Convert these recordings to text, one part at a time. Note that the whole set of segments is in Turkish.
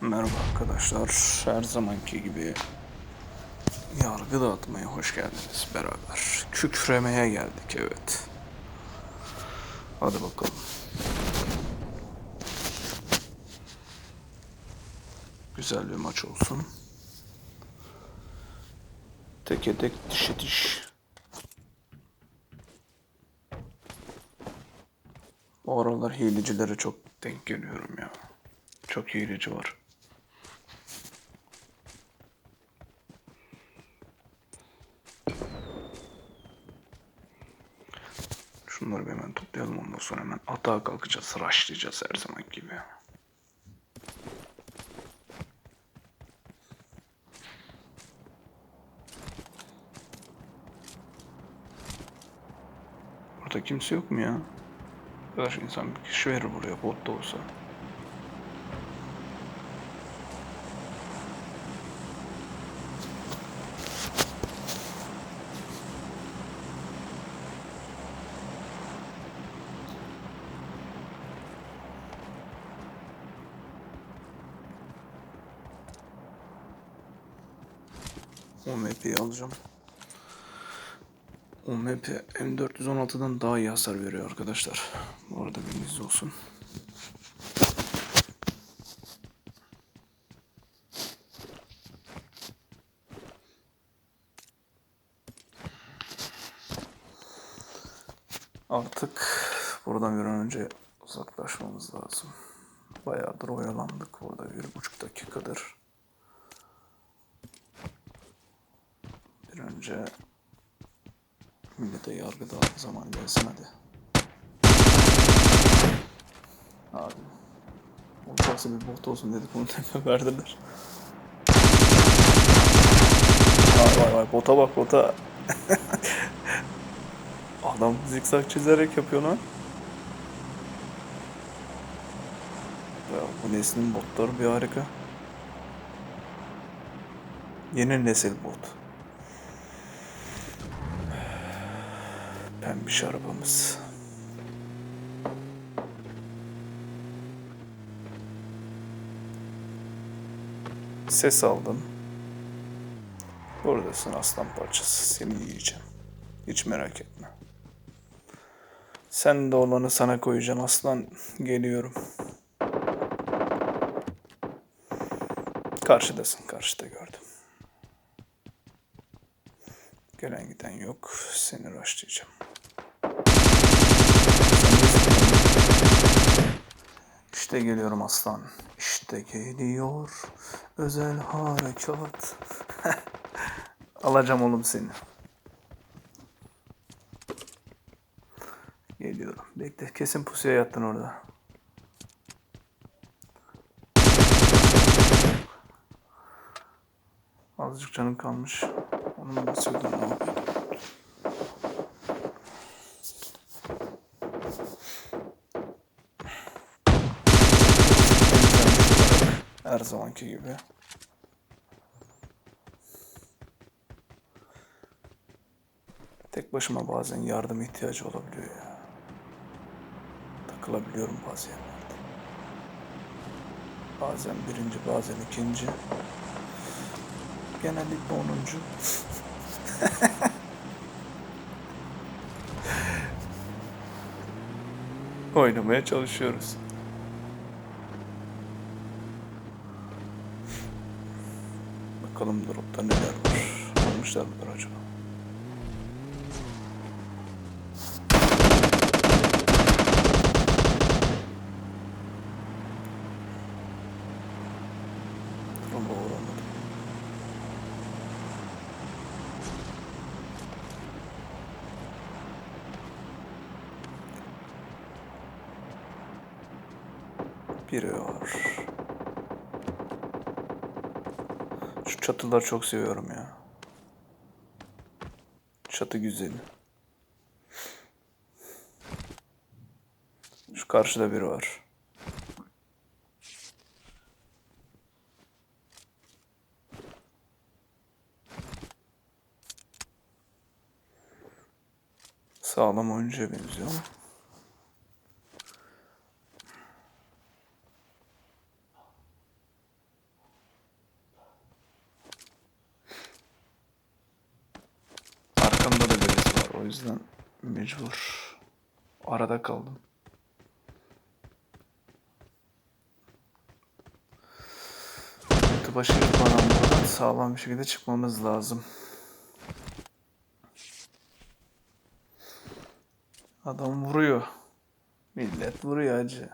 Merhaba arkadaşlar. Her zamanki gibi yargı dağıtmaya hoş geldiniz beraber. Kükremeye geldik evet. Hadi bakalım. Güzel bir maç olsun. Teke tek dişe diş. Bu aralar hilecilere çok denk geliyorum ya. Çok hileci var. Şunları bir hemen toplayalım ondan sonra hemen atağa kalkacağız, rushlayacağız her zaman gibi. Burada kimse yok mu ya? Arkadaş insan bir kişi verir buraya bot da olsa. UMP'yi alacağım. UMP M416'dan daha iyi hasar veriyor arkadaşlar. Bu arada bilginiz olsun. Artık buradan bir an önce uzaklaşmamız lazım. Bayağıdır oyalandık burada bir buçuk dakikadır. Bir önce millete yargı dağıtma zaman gelsin hadi. Abi. Olacaksa bir bot olsun dedik onu tekrar verdiler. Vay vay vay bota bak bota. Adam zikzak çizerek yapıyor lan. Ya bu neslin botları bir harika. Yeni nesil bot. Pembiş arabamız. Ses aldım. Buradasın aslan parçası. Seni yiyeceğim. Hiç merak etme. Sen de olanı sana koyacağım aslan. Geliyorum. Karşıdasın. Karşıda gördüm. Gelen giden yok. Seni rushlayacağım. İşte geliyorum aslan. İşte geliyor. Özel harekat. Alacağım oğlum seni. Geliyorum. Bekle. Kesin pusuya yattın orada. Azıcık canın kalmış. Onu mu basıyordun? Ne yapıyordun? Her zamanki gibi. Tek başıma bazen yardım ihtiyacı olabiliyor ya. Takılabiliyorum yerlerde. Bazen birinci, bazen ikinci. Genellikle onuncu. Oynamaya çalışıyoruz. Var. Almışlar mıdır acaba? Var. Şu çatıları çok seviyorum ya. Çatı güzeli. Şu karşıda biri var. Sağlam oyuncuya benziyor ama. Yüzden mecbur. Arada kaldım. Başı yutmadan buradan sağlam bir şekilde çıkmamız lazım. Adam vuruyor. Millet vuruyor acı.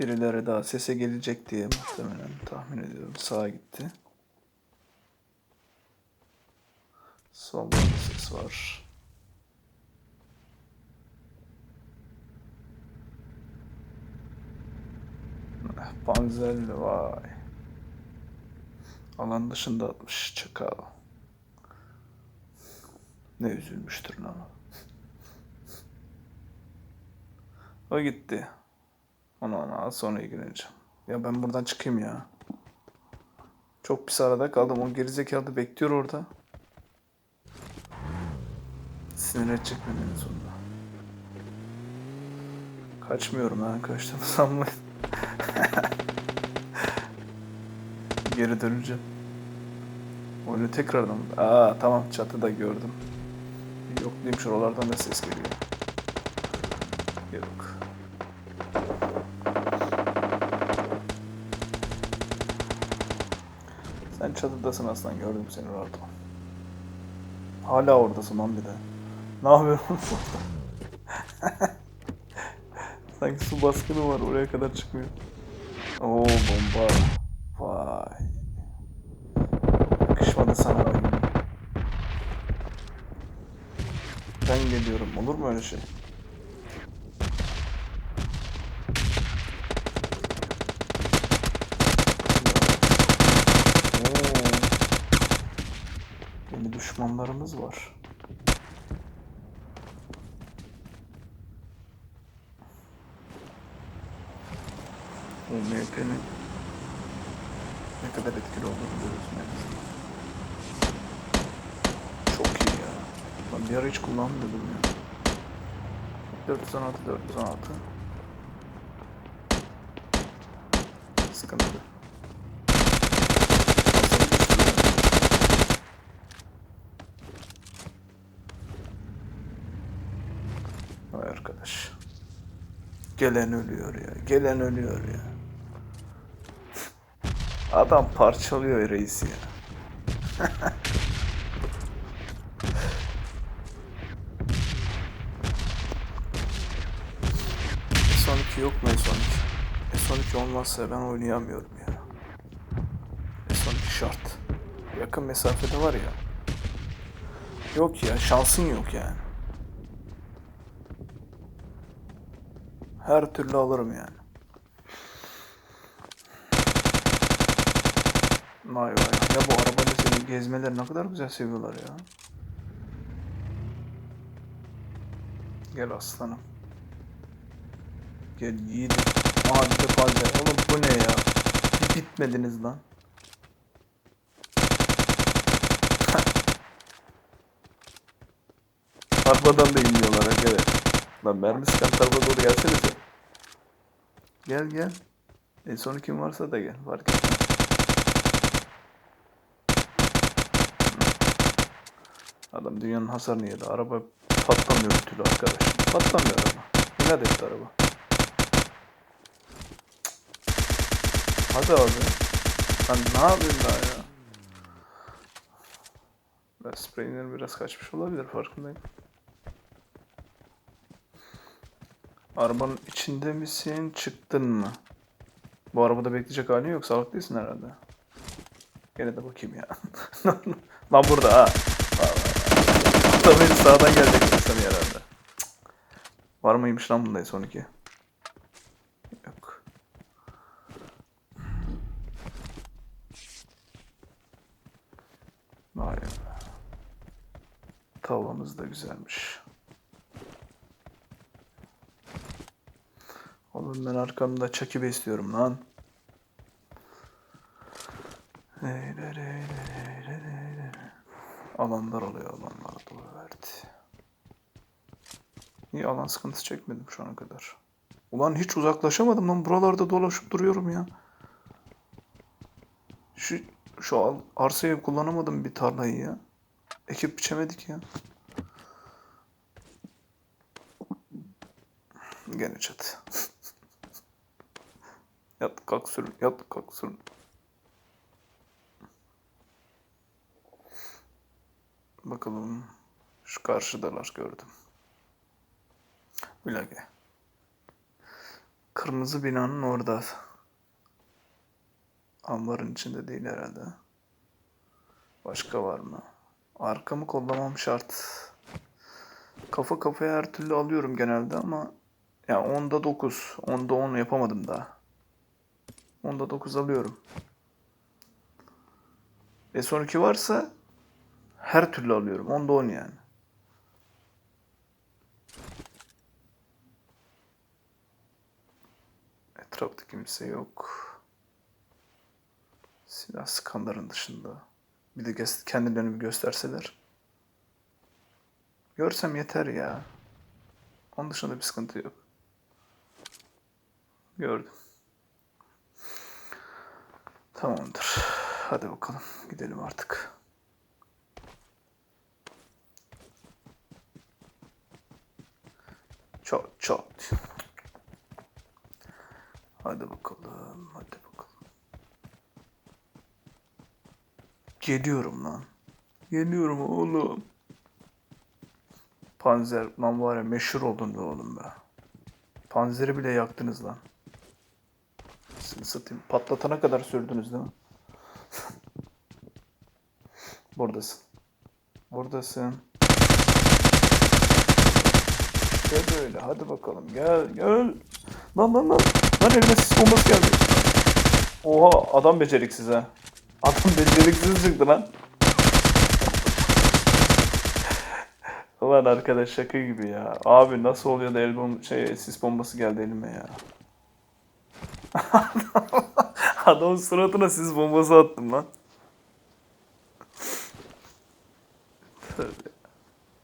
Birileri daha sese gelecek diye muhtemelen tahmin ediyorum. Sağa gitti. Bir ses var. Eh, Panzerli vay. Alan dışında atmış çakal. Ne üzülmüştür lan o. Gitti. Ona ona sonra ilgileneceğim. Ya ben buradan çıkayım ya. Çok pis arada kaldım. O gerizekalı bekliyor orada. Sinir edecek beni en sonunda. Kaçmıyorum ha. Kaçtığımı sanmayın. Geri döneceğim. Oyunu tekrardan... Aa tamam çatıda gördüm. Yoklayayım şuralardan da ses geliyor. Yok. Sen çatıdasın aslan gördüm seni rahat ol. Hala oradasın lan bir de. Ne yapıyorsun? Sanki su baskını var oraya kadar çıkmıyor. Oo bomba. Vay. Yakışmadı sana oyun. Ben geliyorum. Olur mu öyle şey? Oo. Yeni düşmanlarımız var. MHP'nin ne kadar etkili olduğunu görüyoruz. Çok iyi ya. Ben bir ara hiç kullanmıyordum ya. 416 416 Sıkıntı. Vay arkadaş. Gelen ölüyor ya. Gelen ölüyor ya. Adam parçalıyor reisi ya. S12 yok mu S12? S12 olmazsa ben oynayamıyorum ya. S12 şart. Yakın mesafede var ya. Yok ya şansın yok yani. Her türlü alırım yani. Vay vay. Ya bu arabayla seni gezmeleri ne kadar güzel seviyorlar ya. Gel aslanım. Gel yiğidim. Aha bir de palde. Oğlum bu ne ya? Bir bitmediniz lan. Arabadan da inmiyorlar ha gel. Lan mermi sıkan tarafa doğru gelsenize. Gel gel. En son kim varsa da gel. Fark etmez. Adam dünyanın hasarını yedi. Araba patlamıyor bir türlü arkadaş. Patlamıyor araba. İnat etti araba. Hadi abi. Lan ne yapayım daha ya? Ben spreylerim biraz kaçmış olabilir farkındayım. Arabanın içinde misin? Çıktın mı? Bu arabada bekleyecek halin yok. Salak herhalde. Gene de bakayım ya. Lan burada ha. Beni sağdan gelecek sanıyor herhalde. Var mıymış lan bunda S12? Yok. Vay be. Tavlamız da güzelmiş. Oğlum ben arkamda çaki besliyorum lan. Alanlar oluyor alanlar verdi. İyi alan sıkıntısı çekmedim şu ana kadar. Ulan hiç uzaklaşamadım lan buralarda dolaşıp duruyorum ya. Şu Şu arsayı kullanamadım bir tarlayı ya. Ekip biçemedik ya. Gene çatı. yat kalk sürün, yat kalk sürün. Bakalım. Şu karşıdalar gördüm. Bilage. Kırmızı binanın orada. Ambarın içinde değil herhalde. Başka var mı? Arkamı kollamam şart. Kafa kafaya her türlü alıyorum genelde ama ya onda 9, onda 10 yapamadım daha. Onda 9 alıyorum. E sonraki varsa her türlü alıyorum. Onda 10 yani. Etrafta kimse yok. Silah sıkanların dışında. Bir de kendilerini bir gösterseler. Görsem yeter ya. Onun dışında bir sıkıntı yok. Gördüm. Tamamdır. Hadi bakalım. Gidelim artık. Çok çok. Hadi bakalım. Hadi bakalım. Geliyorum lan. Geliyorum oğlum. Panzer lan var ya meşhur oldun be oğlum be. Panzeri bile yaktınız lan. Seni satayım. Patlatana kadar sürdünüz değil mi? Buradasın. Buradasın. Gel böyle hadi bakalım gel gel. Lan lan lan. Lan elime sis bombası geldi. Oha adam beceriksiz ha. Adam beceriksiz çıktı lan. Ulan arkadaş şaka gibi ya. Abi nasıl oluyor da el bom şey sis bombası geldi elime ya. Adamın suratına sis bombası attım lan.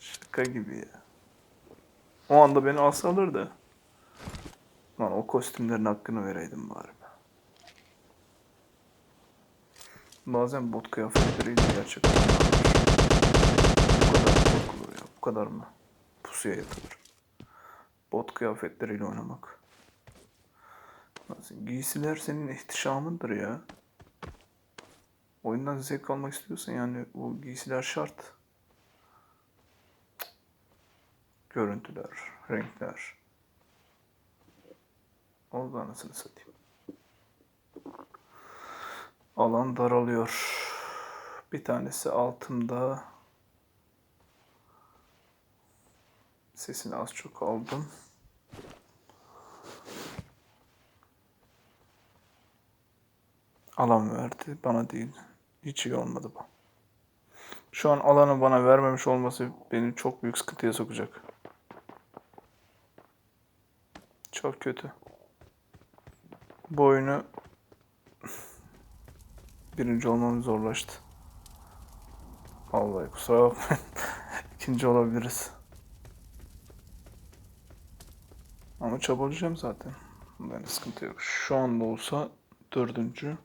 Şaka gibi ya. O anda beni alsa alırdı. Lan o kostümlerin hakkını vereydim bari. Bazen bot kıyafetleriyle gerçek olanlar var. Bu kadar korkulur ya? Bu kadar mı? Pusuya yatılır. Bot kıyafetleriyle oynamak. Nasıl? Giysiler senin ihtişamındır ya. Oyundan zevk almak istiyorsan yani bu giysiler şart. Görüntüler, renkler. Oldu anasını satayım. Alan daralıyor. Bir tanesi altımda. Sesini az çok aldım. Alan verdi. Bana değil. Hiç iyi olmadı bu. Şu an alanı bana vermemiş olması beni çok büyük sıkıntıya sokacak. Çok kötü. Bu oyunu birinci olmam zorlaştı. Vallahi kusura bakmayın. İkinci olabiliriz. Ama çabalayacağım zaten. Yani sıkıntı yok. Şu anda olsa dördüncü.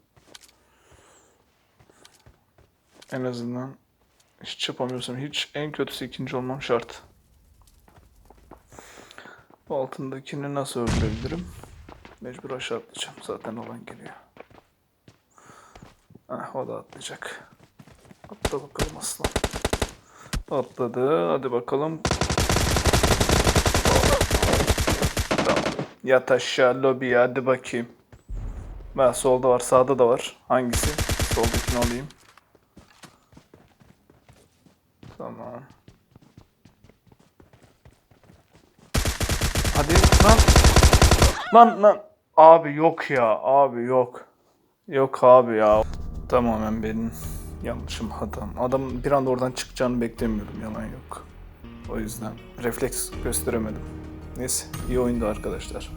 En azından hiç yapamıyorsam hiç en kötüsü ikinci olmam şart. Bu altındakini nasıl öldürebilirim? Mecbur aşağı atlayacağım. Zaten olan geliyor. Ah o da atlayacak. Atla bakalım aslan. Atladı. Hadi bakalım. Tamam. Yat aşağı lobiye hadi bakayım. Ben solda var sağda da var. Hangisi? Soldakini alayım. Tamam. Hadi lan. Lan lan. Abi yok ya. Abi yok. Yok abi ya. Tamamen benim yanlışım hatam. Adam bir anda oradan çıkacağını beklemiyordum. Yalan yok. O yüzden refleks gösteremedim. Neyse iyi oyundu arkadaşlar.